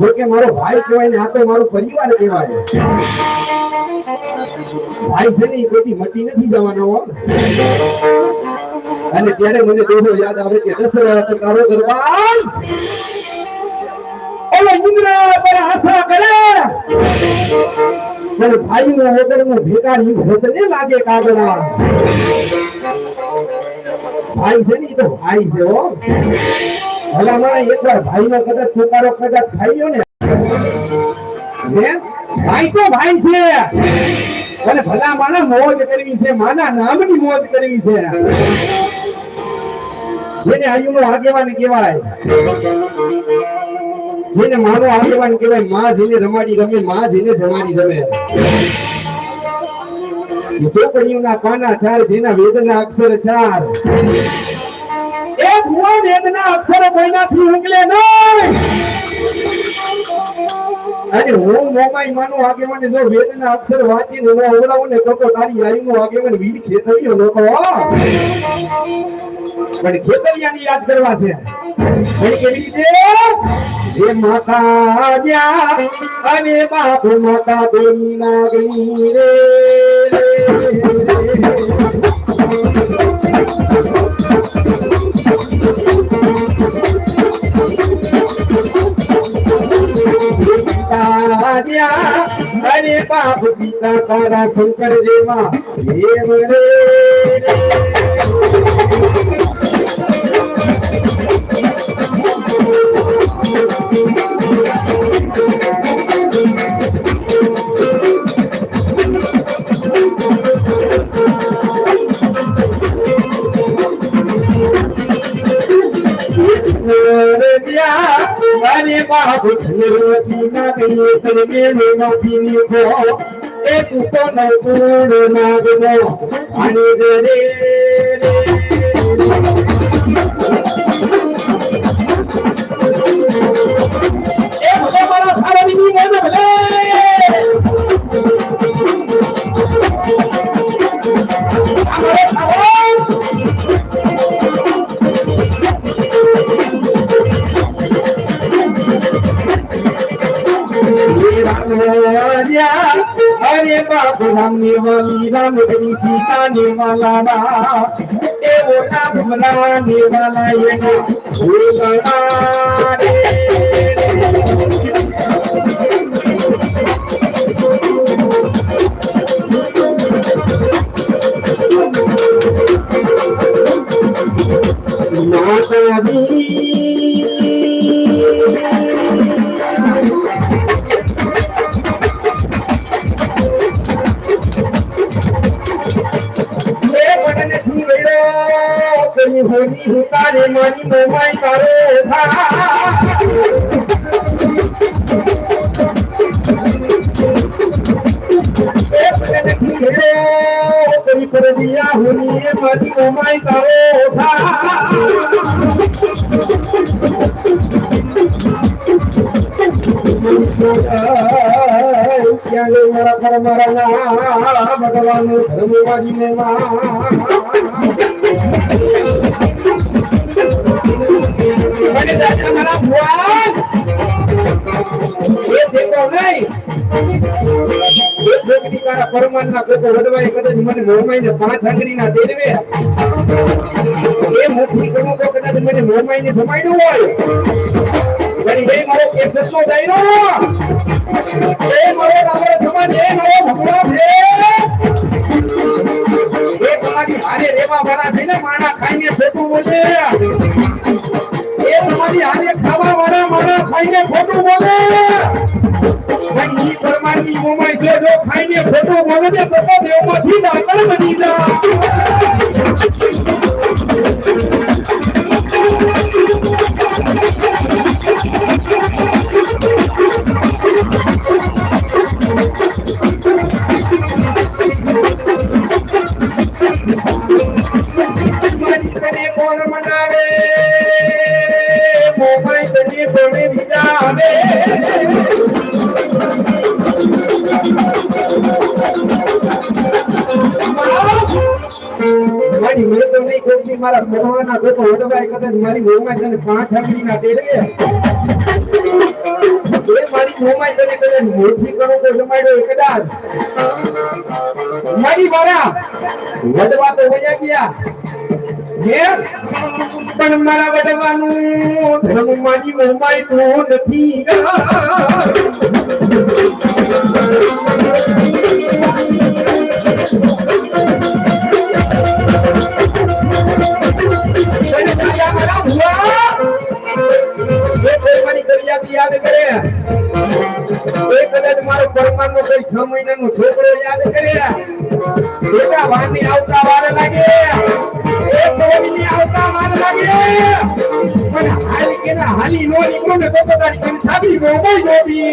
જો કે મારો ભાઈ કહેવાય ને, આ તો મારો પરિવાર કહેવાય. ભાઈ છે ને, એ કોઈથી મટી નથી જવાનો અને ત્યારે મને દોહો યાદ આવે કે દશરથ તારો દરબાર ઓલો ઇન્દ્ર પર આશા કરે. પણ ભાઈ નો વગર નો ભેગા ની ભૂત ને લાગે કાગડા ભાઈ છે ને, એ તો ભાઈ છે, હો. ભલામણ એકવાર ભાઈનો કદાચ છોકરો કદાચ ખાઈ ગયો ને ભાઈ તો ભાઈ છે. અને ભલામણ મોજ કરવી છે. માના નામની મોજ કરવી છે. જેને આયુનો આગેવાન કહેવાય. જેને માનો આગેવાન કહેવાય, માં જેને રમાડી રમે, માં જેને જમાડી જમે. ચોપડીઓના પાના ચાર, જેના વેદના અક્ષર ચાર. વેદના અક્ષરો કોઈનાથી ઉકલે નહીં. અને હું મોમાઈ માનું આગેવાન જો વેદના અક્ષર વાંચીને હું ઓવડાવું ને તો તારી આયુનું આગેવાન વીર ખેતરીયો નહોતો પણ ખેતરિયાની યાદ કરવા છે. પણ રીતે? એ માતા જ્યાં અને બાપ માતા રે. તાર્યા અરે બાપ પિતા તારા શંકર જેવા રે અરે બાપ ધનવતી ના ગઈએ તને મેળો પીની ખો એ કૂતો ન કૂડ નાગનો અને જરે એ અરે બાપુ રામ ને વાલી રામ ગરી સીતા ને વાલા રા એ ઓટા ભમરા ને વાલા એના વેડો તેની પરદિયા હોની એ મારી થા ક્યાં ગઈ મારા ના ભગવાનનું ધર્મવાદી ને મને દાદા મારા ભગવાન એ દેખો નહીં હારે રેવા વાળા છે ને માણા ખાઈને ખોટું બોલે એ તમારી હારે ખાવા વાળા માણા ખાઈને ખોટું બોલે. ભાઈ પરમારની મોમાઈ છે, જો ખાઈને ખોટું બોલે ને તો તો દેવમાંથી ડાકર બની જા મારી મારા ભગવાનના ગોતો વડવાય કદાચ મારી મોમાં છે પાંચ આંગળીના ટેરવે એ મારી મોમાં છે કદાચ મોટી કરો તો જમાડ્યો કદાચ. મારી મારા વડવા તો વયા ગયા? પણ મારા વડવાનું ધર્મ મારી મોમાય તો નથી. છ મહિનાનો છોકરો યાદ કરે બેટા વારની આવતા વાર લાગે. એ તોડીની આવતા વાર લાગે. પણ હાલ કેના હાલી નો નીકળો ને તો તારી કેમ સાબી નો કોઈ નોબી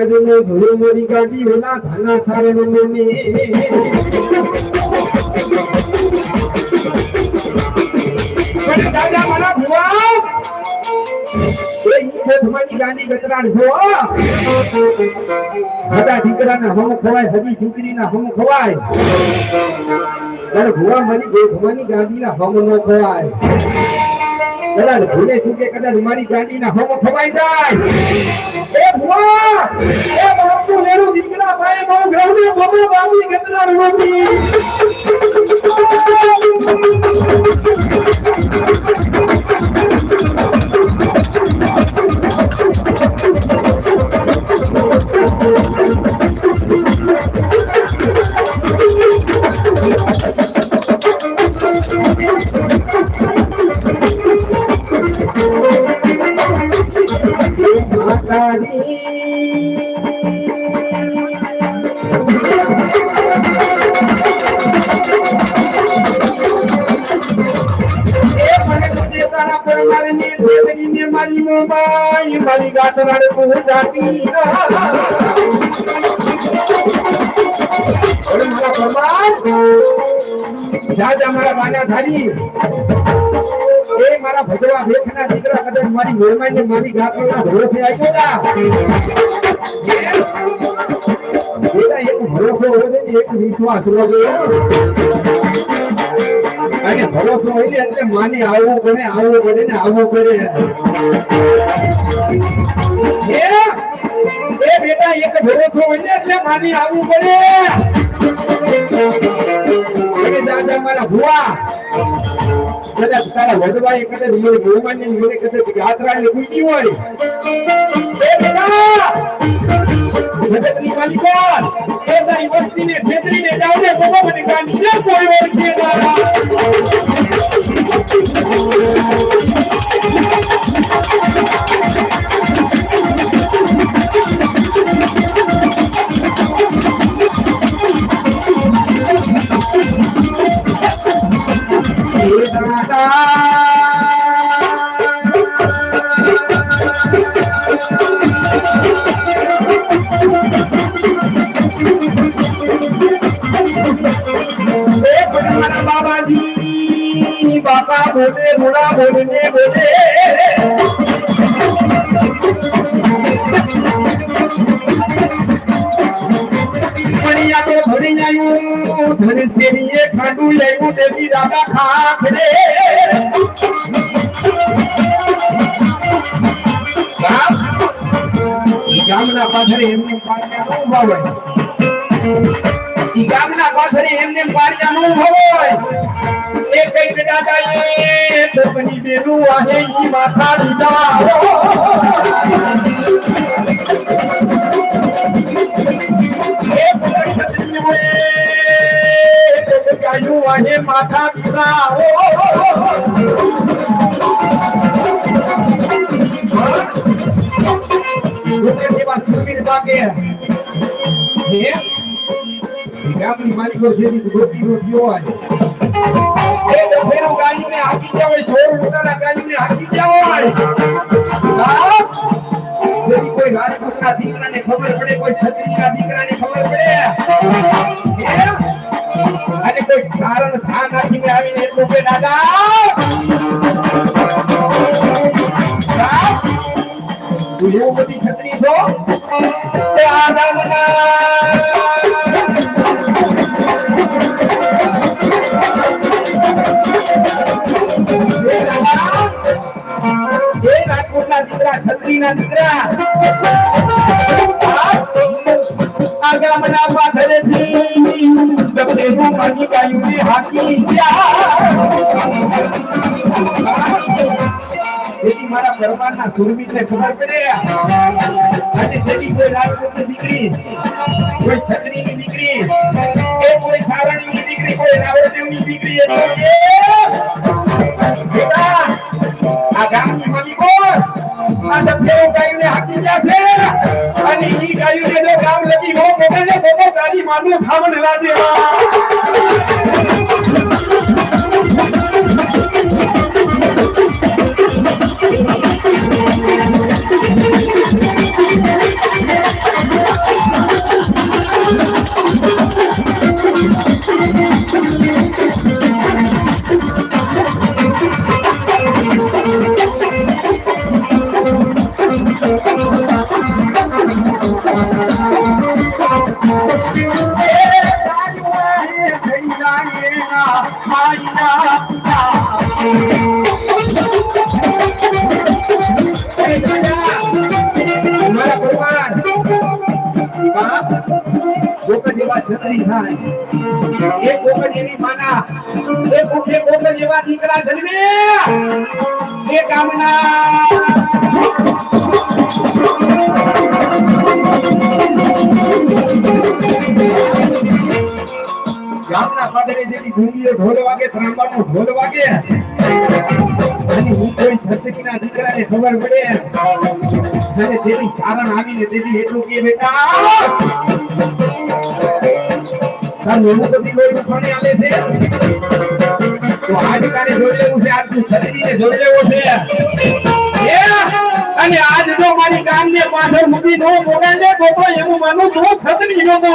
એક જોયું મોરી ગાડી વેલા ધાના સારે પણ દાદા મારા ભુવા દીકરાના હમ ખવાય, હજી દીકરીના હમ ખવાય. પણ ભુવા મારી ગોઠમાની ગાંડીના હમ નો ખવાય. કદાચ ભૂલે ચૂકે કદાચ મારી ગાંડીના હોમો ખવાઈ જાય? એ ભુવા! એ બાપુ લેરું દીકરા ભાઈ, મારું ગ્રહને બબે બાબી કેટલા નોંધી મારી મોબાઈ મારી ગાંઠ જાતી અરે મારા પરમાર મારા બાના ધારી. મારા ભગવા ભેખના દીકરા કદાચ મારી મોરમાઈ ને મારી ગાંઠના ભરોસે આવ્યો તા. બેટા, એક ભરોસો હોય ને એક વિશ્વાસ હોય અને ભરોસો હોય ને એટલે માની આવવું પડે આવવું પડે ને આવવું હે? એ બેટા, એક ભરોસો હોય ને એટલે માની આવવું પડે. દાદા, મારા ભુવા. કદાચ તારા વડવાએ કદાચ મને ભગવાનને મને કદાચ યાત્રાને પૂછી હોય. એ બેટા જગતની માલિકોન એ તારી છેતરીને જાવ ને બાબા મને ગાંધી ને કોઈ ઓળખે ના બાપા બોલે, મોડા બોલે. પણિયા તો ભરી આવ્યું ધન શેરીએ ખાંડું લાવ્યું દેવી રાધા ખાખરે. ગામના પાછળ એમની પાછળ ઊભા હોય ગામના પાથરી એમને પારિયા નો હોય એ કઈ દાદા એ કોકની બની આહે ઈ માથા દીધા માથા દીધા જેવા સુરવીર બાગે ગામની માલિકો છે ઈ રોટી રોટી હોય એ ડફેરો ગાડીને હાકી જાવ છોડ મોટાના ગાડીને હાકી જાવ હા? যদি કોઈ રાજપૂતના દીકરાને ખબર પડે, કોઈ છત્રીના દીકરાને ખબર પડે? અને કોઈ સારણ થા નાખીને આવીને એટલું કે, દાદા રાજકોટના દીકરા છત્રીના દીકરા. આ ગામના પાથરેથી દબલેનું માની ગાયુંને હાકી તેથી મારા પરમારના સુરવીરને ખબર પડે. અને તેથી કોઈ રાજપૂતની દીકરી, કોઈ છત્રીની દીકરી, કે કોઈ સારણીની દીકરી, કોઈ રાવળદેવની દીકરી એટલે આ ગામની માલિકો આ ડબલેઓ ગાયોને હાકી જશે અને ઈ ગાયોને જો ગામ નો મોકલે ને તો તો ગાડી માનું ખાવણ રાજે જેવા છત્રી જેવી માના દીકરા જન્મે ઢોલ વાગે, ત્રાંબાનો ઢોલ વાગે. અને હું કોઈ છત્રીના દીકરાને ખબર પડે. અને તેની ચારણ આવીને તેથી એટલું કે બેટા એવું બધી કોઈ ઉઠાણી આલે છે તો આજ જોઈ લેવું છે, આજ તું છત્રીને જોઈ લેવો છે એ! અને આજ જો મારી કાનને પાછળ મૂકી દો મોગાઈને તો એવું માનું તું છત્રી નો તો